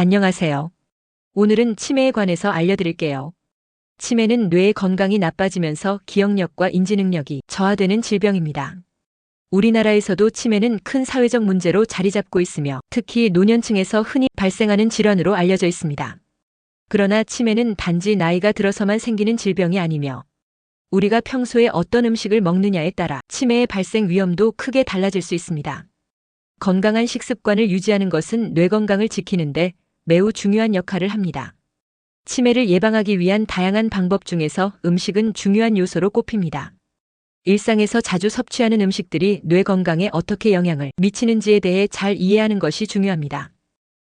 안녕하세요. 오늘은 치매에 관해서 알려드릴게요. 치매는 뇌의 건강이 나빠지면서 기억력과 인지 능력이 저하되는 질병입니다. 우리나라에서도 치매는 큰 사회적 문제로 자리 잡고 있으며 특히 노년층에서 흔히 발생하는 질환으로 알려져 있습니다. 그러나 치매는 단지 나이가 들어서만 생기는 질병이 아니며 우리가 평소에 어떤 음식을 먹느냐에 따라 치매의 발생 위험도 크게 달라질 수 있습니다. 건강한 식습관을 유지하는 것은 뇌 건강을 지키는데 매우 중요한 역할을 합니다. 치매를 예방하기 위한 다양한 방법 중에서 음식은 중요한 요소로 꼽힙니다. 일상에서 자주 섭취하는 음식들이 뇌 건강에 어떻게 영향을 미치는지에 대해 잘 이해하는 것이 중요합니다.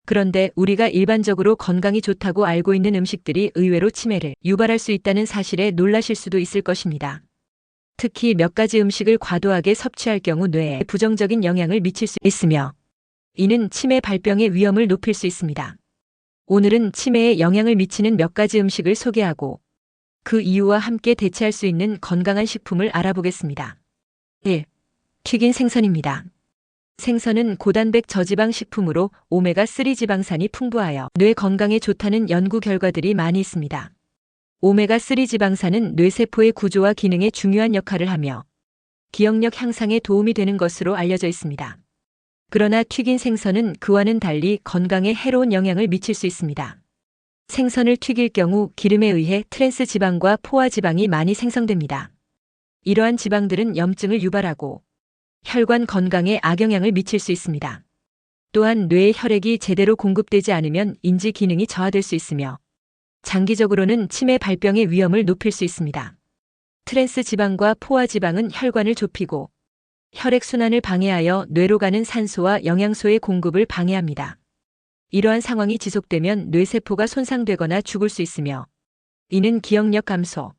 그런데 우리가 일반적으로 건강이 좋다고 알고 있는 음식들이 의외로 치매를 유발할 수 있다는 사실에 놀라실 수도 있을 것입니다. 특히 몇 가지 음식을 과도하게 섭취할 경우 뇌에 부정적인 영향을 미칠 수 있으며 이는 치매 발병의 위험을 높일 수 있습니다. 오늘은 치매에 영향을 미치는 몇 가지 음식을 소개하고 그 이유와 함께 대체할 수 있는 건강한 식품을 알아보겠습니다. 1. 튀긴 생선입니다. 생선은 고단백 저지방 식품으로 오메가3 지방산이 풍부하여 뇌 건강에 좋다는 연구 결과들이 많이 있습니다. 오메가3 지방산은 뇌세포의 구조와 기능에 중요한 역할을 하며 기억력 향상에 도움이 되는 것으로 알려져 있습니다. 그러나 튀긴 생선은 그와는 달리 건강에 해로운 영향을 미칠 수 있습니다. 생선을 튀길 경우 기름에 의해 트랜스 지방과 포화 지방이 많이 생성됩니다. 이러한 지방들은 염증을 유발하고 혈관 건강에 악영향을 미칠 수 있습니다. 또한 뇌의 혈액이 제대로 공급되지 않으면 인지 기능이 저하될 수 있으며 장기적으로는 치매 발병의 위험을 높일 수 있습니다. 트랜스 지방과 포화 지방은 혈관을 좁히고 혈액 순환을 방해하여 뇌로 가는 산소와 영양소의 공급을 방해합니다. 이러한 상황이 지속되면 뇌세포가 손상되거나 죽을 수 있으며 이는 기억력 감소,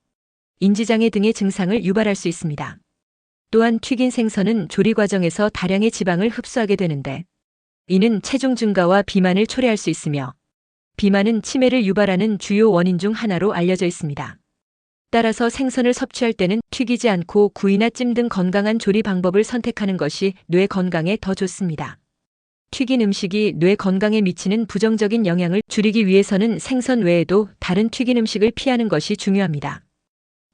인지장애 등의 증상을 유발할 수 있습니다. 또한 튀긴 생선은 조리 과정에서 다량의 지방을 흡수하게 되는데 이는 체중 증가와 비만을 초래할 수 있으며 비만은 치매를 유발하는 주요 원인 중 하나로 알려져 있습니다. 따라서 생선을 섭취할 때는 튀기지 않고 구이나 찜 등 건강한 조리 방법을 선택하는 것이 뇌 건강에 더 좋습니다. 튀긴 음식이 뇌 건강에 미치는 부정적인 영향을 줄이기 위해서는 생선 외에도 다른 튀긴 음식을 피하는 것이 중요합니다.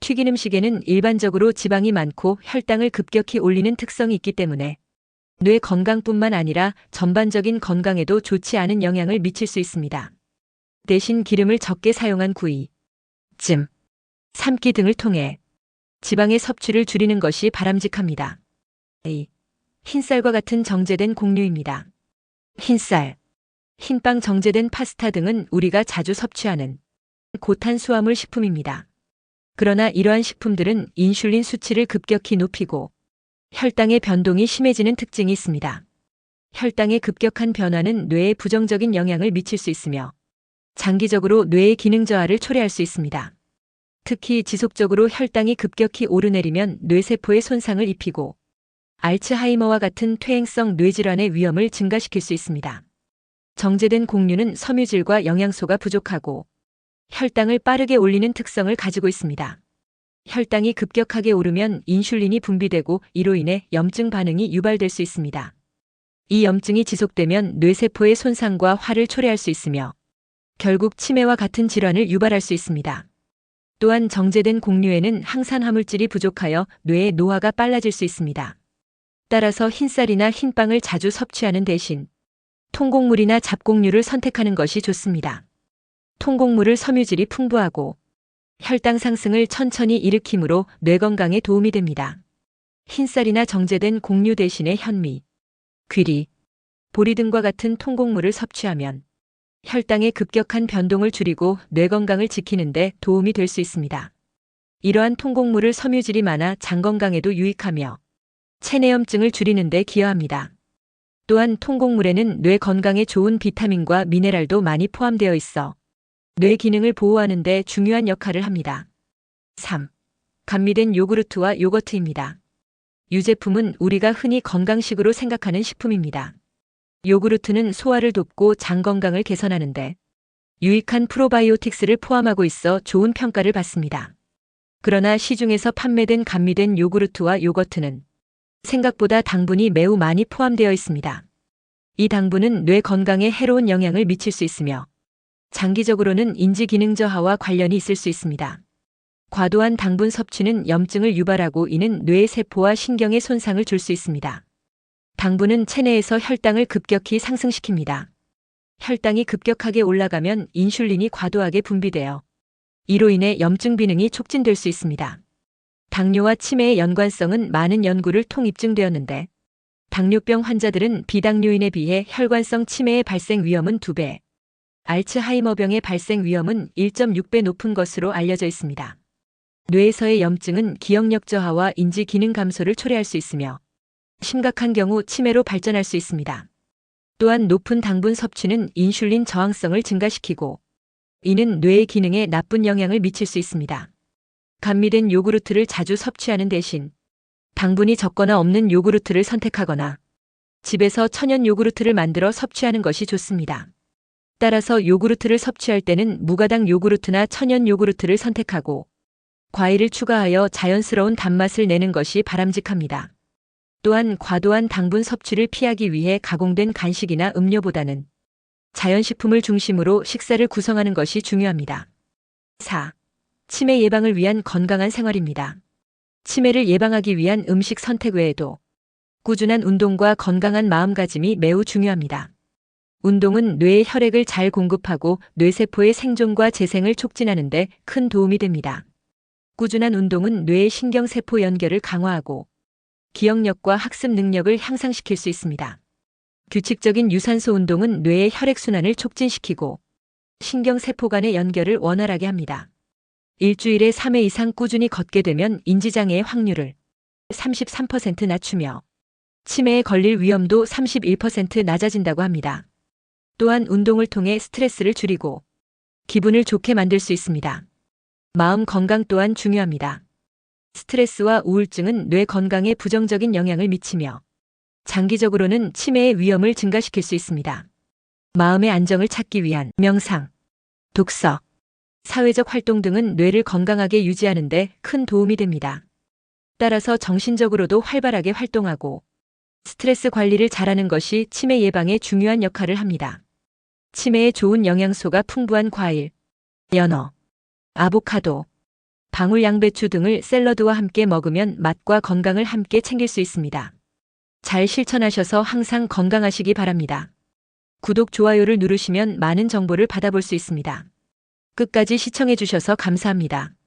튀긴 음식에는 일반적으로 지방이 많고 혈당을 급격히 올리는 특성이 있기 때문에 뇌 건강뿐만 아니라 전반적인 건강에도 좋지 않은 영향을 미칠 수 있습니다. 대신 기름을 적게 사용한 구이, 찜, 삶기 등을 통해 지방의 섭취를 줄이는 것이 바람직합니다. A. 흰쌀과 같은 정제된 곡류입니다. 흰쌀, 흰빵 정제된 파스타 등은 우리가 자주 섭취하는 고탄수화물 식품입니다. 그러나 이러한 식품들은 인슐린 수치를 급격히 높이고 혈당의 변동이 심해지는 특징이 있습니다. 혈당의 급격한 변화는 뇌에 부정적인 영향을 미칠 수 있으며 장기적으로 뇌의 기능 저하를 초래할 수 있습니다. 특히 지속적으로 혈당이 급격히 오르내리면 뇌세포에 손상을 입히고 알츠하이머와 같은 퇴행성 뇌질환의 위험을 증가시킬 수 있습니다. 정제된 곡류는 섬유질과 영양소가 부족하고 혈당을 빠르게 올리는 특성을 가지고 있습니다. 혈당이 급격하게 오르면 인슐린이 분비되고 이로 인해 염증 반응이 유발될 수 있습니다. 이 염증이 지속되면 뇌세포의 손상과 화를 초래할 수 있으며 결국 치매와 같은 질환을 유발할 수 있습니다. 또한 정제된 곡류에는 항산 화물질이 부족하여 뇌의 노화가 빨라질 수 있습니다. 따라서 흰쌀이나 흰빵을 자주 섭취하는 대신 통곡물이나 잡곡류를 선택하는 것이 좋습니다. 통곡물을 섬유질이 풍부하고 혈당 상승을 천천히 일으키므로 뇌 건강에 도움이 됩니다. 흰쌀이나 정제된 곡류 대신에 현미, 귀리, 보리 등과 같은 통곡물을 섭취하면 혈당의 급격한 변동을 줄이고 뇌 건강을 지키는 데 도움이 될 수 있습니다. 이러한 통곡물을 섬유질이 많아 장 건강에도 유익하며 체내염증을 줄이는 데 기여합니다. 또한 통곡물에는 뇌 건강에 좋은 비타민과 미네랄도 많이 포함되어 있어 뇌 기능을 보호하는 데 중요한 역할을 합니다. 3. 감미된 요구르트와 요거트입니다. 유제품은 우리가 흔히 건강식으로 생각하는 식품입니다. 요구르트는 소화를 돕고 장 건강을 개선하는데 유익한 프로바이오틱스를 포함하고 있어 좋은 평가를 받습니다. 그러나 시중에서 판매된 감미된 요구르트와 요거트는 생각보다 당분이 매우 많이 포함되어 있습니다. 이 당분은 뇌 건강에 해로운 영향을 미칠 수 있으며 장기적으로는 인지 기능 저하와 관련이 있을 수 있습니다. 과도한 당분 섭취는 염증을 유발하고 이는 뇌의 세포와 신경에 손상을 줄 수 있습니다. 당분은 체내에서 혈당을 급격히 상승시킵니다. 혈당이 급격하게 올라가면 인슐린이 과도하게 분비되어 이로 인해 염증 비능이 촉진될 수 있습니다. 당뇨와 치매의 연관성은 많은 연구를 통 입증되었는데 당뇨병 환자들은 비당뇨인에 비해 혈관성 치매의 발생 위험은 2배, 알츠하이머병의 발생 위험은 1.6배 높은 것으로 알려져 있습니다. 뇌에서의 염증은 기억력 저하와 인지 기능 감소를 초래할 수 있으며 심각한 경우 치매로 발전할 수 있습니다. 또한 높은 당분 섭취는 인슐린 저항성을 증가시키고 이는 뇌의 기능에 나쁜 영향을 미칠 수 있습니다. 감미된 요구르트를 자주 섭취하는 대신 당분이 적거나 없는 요구르트를 선택하거나 집에서 천연 요구르트를 만들어 섭취하는 것이 좋습니다. 따라서 요구르트를 섭취할 때는 무가당 요구르트나 천연 요구르트를 선택하고 과일을 추가하여 자연스러운 단맛을 내는 것이 바람직합니다. 또한 과도한 당분 섭취를 피하기 위해 가공된 간식이나 음료보다는 자연식품을 중심으로 식사를 구성하는 것이 중요합니다. 4. 치매 예방을 위한 건강한 생활입니다. 치매를 예방하기 위한 음식 선택 외에도 꾸준한 운동과 건강한 마음가짐이 매우 중요합니다. 운동은 뇌에 혈액을 잘 공급하고 뇌세포의 생존과 재생을 촉진하는 데 큰 도움이 됩니다. 꾸준한 운동은 뇌의 신경세포 연결을 강화하고 기억력과 학습 능력을 향상시킬 수 있습니다. 규칙적인 유산소 운동은 뇌의 혈액순환을 촉진시키고 신경세포 간의 연결을 원활하게 합니다. 일주일에 3회 이상 꾸준히 걷게 되면 인지장애의 확률을 33% 낮추며 치매에 걸릴 위험도 31% 낮아진다고 합니다. 또한 운동을 통해 스트레스를 줄이고 기분을 좋게 만들 수 있습니다. 마음 건강 또한 중요합니다. 스트레스와 우울증은 뇌 건강에 부정적인 영향을 미치며 장기적으로는 치매의 위험을 증가시킬 수 있습니다. 마음의 안정을 찾기 위한 명상, 독서, 사회적 활동 등은 뇌를 건강하게 유지하는 데 큰 도움이 됩니다. 따라서 정신적으로도 활발하게 활동하고 스트레스 관리를 잘하는 것이 치매 예방에 중요한 역할을 합니다. 치매에 좋은 영양소가 풍부한 과일, 연어, 아보카도, 방울 양배추 등을 샐러드와 함께 먹으면 맛과 건강을 함께 챙길 수 있습니다. 잘 실천하셔서 항상 건강하시기 바랍니다. 구독, 좋아요를 누르시면 많은 정보를 받아볼 수 있습니다. 끝까지 시청해주셔서 감사합니다.